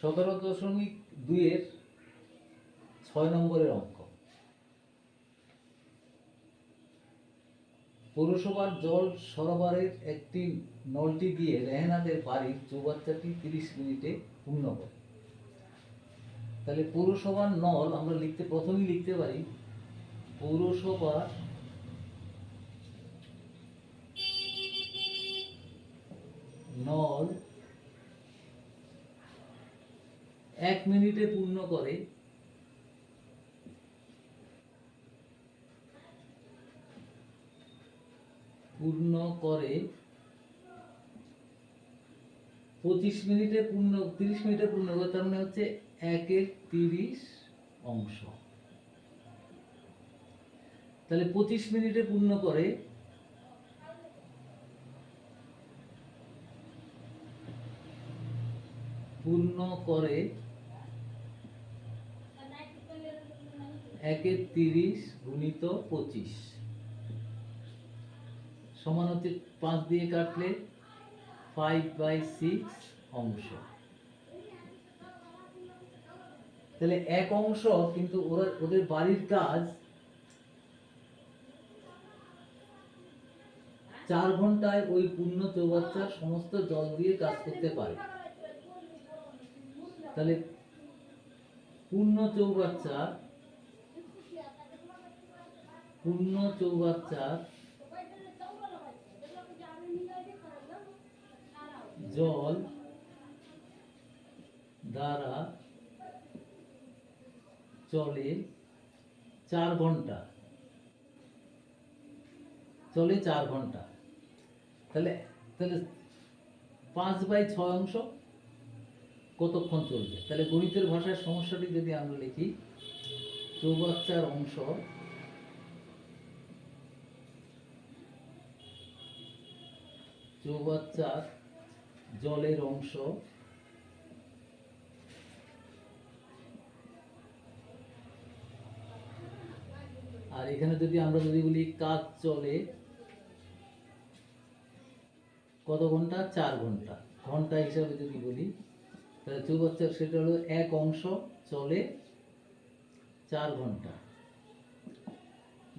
সতেরো দশমিক দুইয়ের ছয় নম্বরের অঙ্ক। পৌরসভার জল সরবরাহের একটি নলটি দিয়ে রেহেনাদের বাড়ির চৌবাচ্চাটি তিরিশ মিনিটে পূর্ণ করে তাহলে পৌরসভার নল আমরা লিখতে প্রথমেই লিখতে পারি পৌরসভার নল এক মিনিটে পূর্ণ করে। পূর্ণ করে। পঁচিশ মিনিটে পূর্ণ, তিরিশ মিনিটে পূর্ণ করে, তার মানে হচ্ছে একের তিরিশ অংশ। তাহলে পঁচিশ মিনিটে পূর্ণ করে। পূর্ণ করে একের তিরিশ গুণিত পঁচিশ। সমান হচ্ছে পাঁচ দিয়ে কাটলে ফাইভ বাই সিক্স অংশ। তাহলে এক অংশ কিন্তু ওরা ওদের বাড়ির কাজ চার ঘন্টায় ওই পূর্ণ চৌবাচ্চার সমস্ত জল দিয়ে কাজ করতে পারে। তাহলে পূর্ণ চৌবাচ্চা পূর্ণ চৌবাচ্চার জল দ্বারা চলে চার ঘণ্টা। চলে চার ঘণ্টা। তাহলে তাহলে পাঁচ বাই ছয় অংশ কতক্ষণ চলবে? তাহলে গণিতের ভাষায় সমস্যাটি যদি আমরা লিখি, চৌবাচ্চার অংশ চৌবাচ্চার জলের অংশ। আর এখানে যদি আমরা যদি বলি কাজ চলে, কত ঘণ্টা? চার ঘণ্টা। ঘণ্টা হিসাবে যদি বলি, তাহলে চৌবাচ্চার সেটা হলো এক অংশ চলে চার ঘণ্টা।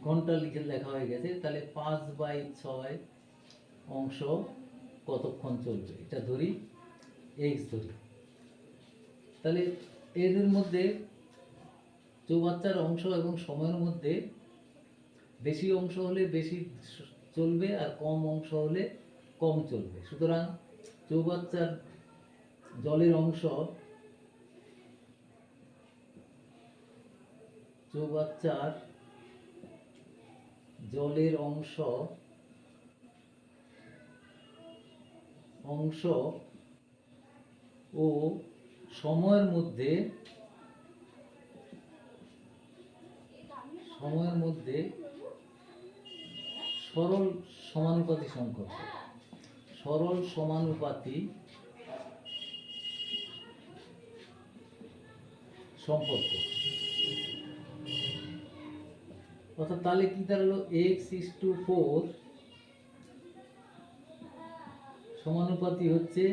ঘণ্টা লিখে লেখা হয়ে গেছে, তাহলে পাঁচ বাই ছয় অংশ কতক্ষণ চলবে? এটা ধরি এক্স ধরি। তাহলে এদের মধ্যে চৌবাচ্চার অংশ এবং সময়ের মধ্যে বেশি অংশ হলে বেশি চলবে আর কম অংশ হলে কম চলবে। সুতরাং চৌবাচ্চার জলের অংশ চৌবাচ্চার জলের অংশ অংশ ও সময়ের মধ্যে সময়ের মধ্যে সরল সমানুপাতি সম্পর্ক সরল সমানুপাতি সম্পর্ক। অর্থাৎ তাহলে কি দাঁড়াল? এক্স ইস টু ফোর সমানুপাতি হচ্ছে,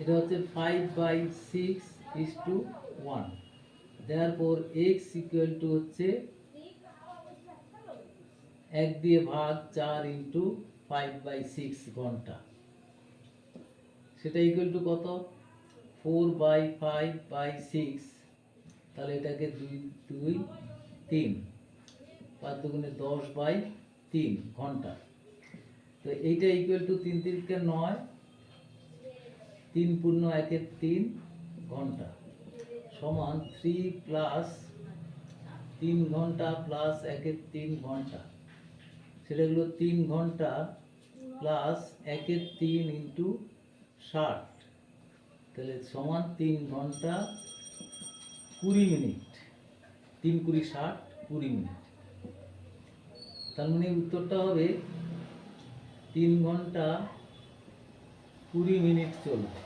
এটা হচ্ছে five by six is to one there পর এক্স ইকুয়াল টু হচ্ছে এক দিয়ে ভাগ চার ইন্টু ফাইভ বাই সিক্স ঘণ্টা। সেটা ইকুয়াল টু কত? Four by five by six তাহলে এটাকে দুই দুই, তিন। পাঁচ দুগুণে দশ বাই তিন ঘণ্টা। তো এইটা ইকুয়াল টু তিন তিনকে নয়, তিন পূর্ণ একের তিন ঘণ্টা। সমান থ্রি প্লাস তিন ঘণ্টা প্লাস একের তিন ঘণ্টা। সেটা হলো তিন ঘণ্টা প্লাস একের তিন ইন্টু ষাট। তাহলে সমান তিন ঘণ্টা কুড়ি মিনিট। তিন কুড়ি ষাট কুড়ি মিনিট। তার মানে উত্তরটা হবে তিন ঘণ্টা কুড়ি মিনিট চলবে।